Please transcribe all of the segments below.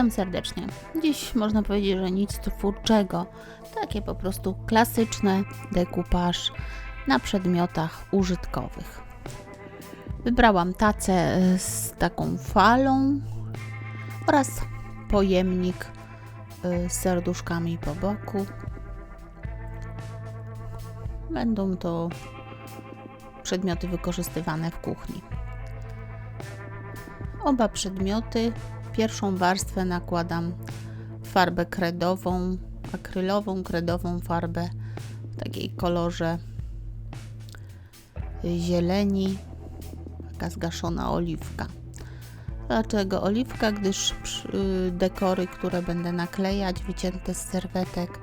Witam serdecznie. Dziś można powiedzieć, że nic twórczego, takie po prostu klasyczne dekupaż na przedmiotach użytkowych. Wybrałam tacę z taką falą oraz pojemnik e, z serduszkami po boku. Będą to przedmioty wykorzystywane w kuchni. Oba przedmioty, pierwszą warstwę nakładam farbę kredową, akrylową, kredową farbę w takiej kolorze zieleni, taka zgaszona oliwka. Dlaczego oliwka? Gdyż przy- dekory, które będę naklejać, wycięte z serwetek,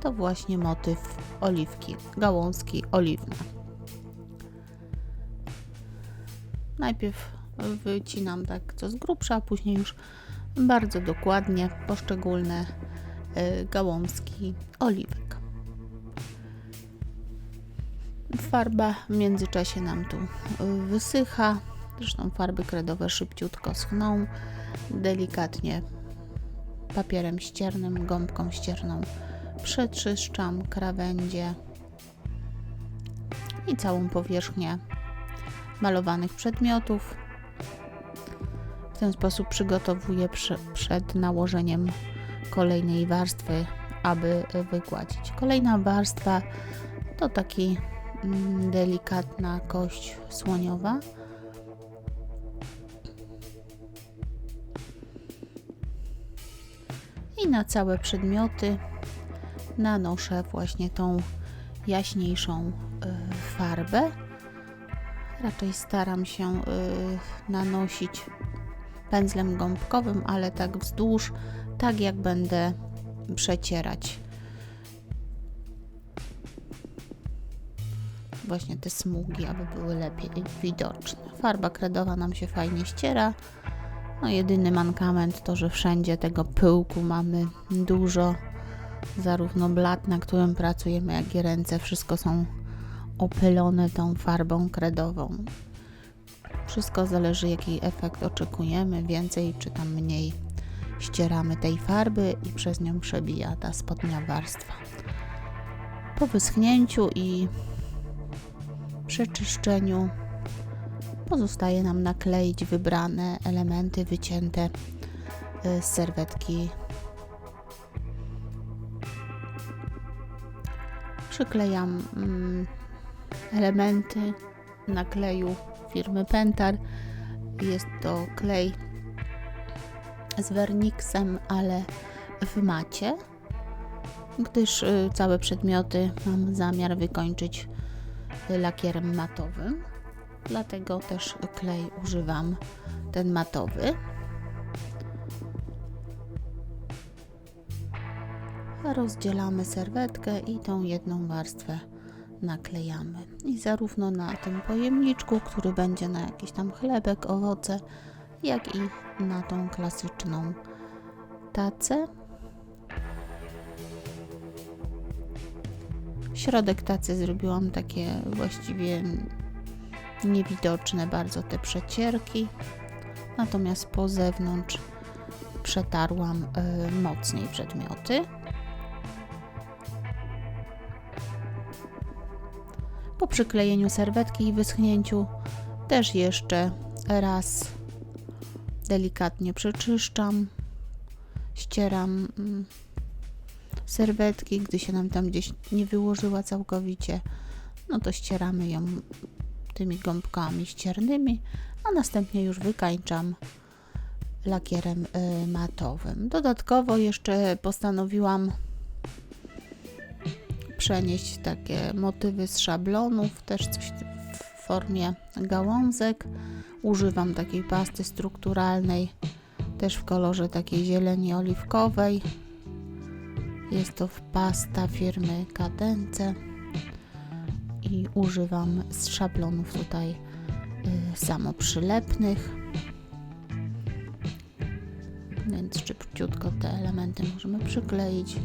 to właśnie motyw oliwki, gałązki oliwne. Najpierw wycinam tak co z grubsza, a później już bardzo dokładnie poszczególne y, gałązki oliwek. Farba w międzyczasie nam tu y, wysycha. Zresztą farby kredowe szybciutko schną. Delikatnie papierem ściernym, gąbką ścierną przeczyszczam krawędzie i całą powierzchnię malowanych przedmiotów. W ten sposób przygotowuję prze, przed nałożeniem kolejnej warstwy, aby wygładzić. Kolejna warstwa to taki mm, delikatna kość słoniowa. I na całe przedmioty nanoszę właśnie tą jaśniejszą y, farbę. Raczej staram się y, nanosić pędzlem gąbkowym, ale tak wzdłuż, tak jak będę przecierać właśnie te smugi, aby były lepiej widoczne. Farba kredowa nam się fajnie ściera. No jedyny mankament to, że wszędzie tego pyłku mamy dużo. Zarówno blat, na którym pracujemy, jak i ręce, wszystko są opylone tą farbą kredową. Wszystko zależy, jaki efekt oczekujemy, więcej czy tam mniej ścieramy tej farby i przez nią przebija ta spodnia warstwa. Po wyschnięciu i przeczyszczeniu pozostaje nam nakleić wybrane elementy wycięte y, z serwetki. Przyklejam mm, elementy nakleju firmy Pentar. Jest to klej z werniksem, ale w macie, gdyż y, całe przedmioty mam zamiar wykończyć lakierem matowym. Dlatego też klej używam ten matowy. Rozdzielamy serwetkę i tą jedną warstwę naklejamy. I zarówno na tym pojemniczku, który będzie na jakiś tam chlebek, owoce, jak i na tą klasyczną tacę. Środek tacy zrobiłam takie właściwie niewidoczne bardzo te przecierki, natomiast po zewnątrz przetarłam y, mocniej przedmioty. Przyklejeniu serwetki i wyschnięciu też jeszcze raz delikatnie przeczyszczam, ścieram mm, serwetki, gdy się nam tam gdzieś nie wyłożyła całkowicie, no to ścieramy ją tymi gąbkami ściernymi, a następnie już wykańczam lakierem y, matowym. Dodatkowo jeszcze postanowiłam przenieść takie motywy z szablonów, też coś w formie gałązek. Używam takiej pasty strukturalnej, też w kolorze takiej zieleni oliwkowej. Jest to pasta firmy Kadence i używam z szablonów tutaj y, samoprzylepnych. Więc szybciutko te elementy możemy przykleić,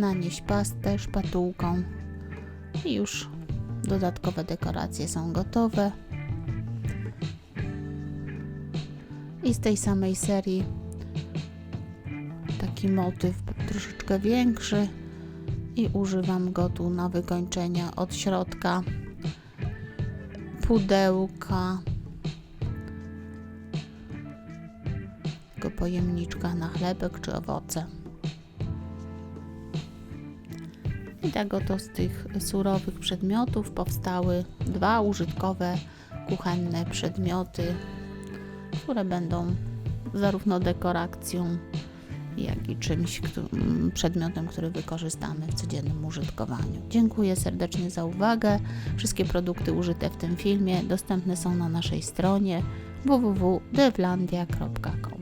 nanieść pastę szpatułką i już dodatkowe dekoracje są gotowe. I z tej samej serii taki motyw troszeczkę większy i używam go tu na wykończenie od środka pudełka pojemniczka na chlebek czy owoce. I tak oto z tych surowych przedmiotów powstały dwa użytkowe kuchenne przedmioty, które będą zarówno dekoracją, jak i czymś, przedmiotem, który wykorzystamy w codziennym użytkowaniu. Dziękuję serdecznie za uwagę. Wszystkie produkty użyte w tym filmie dostępne są na naszej stronie www.devlandia.com.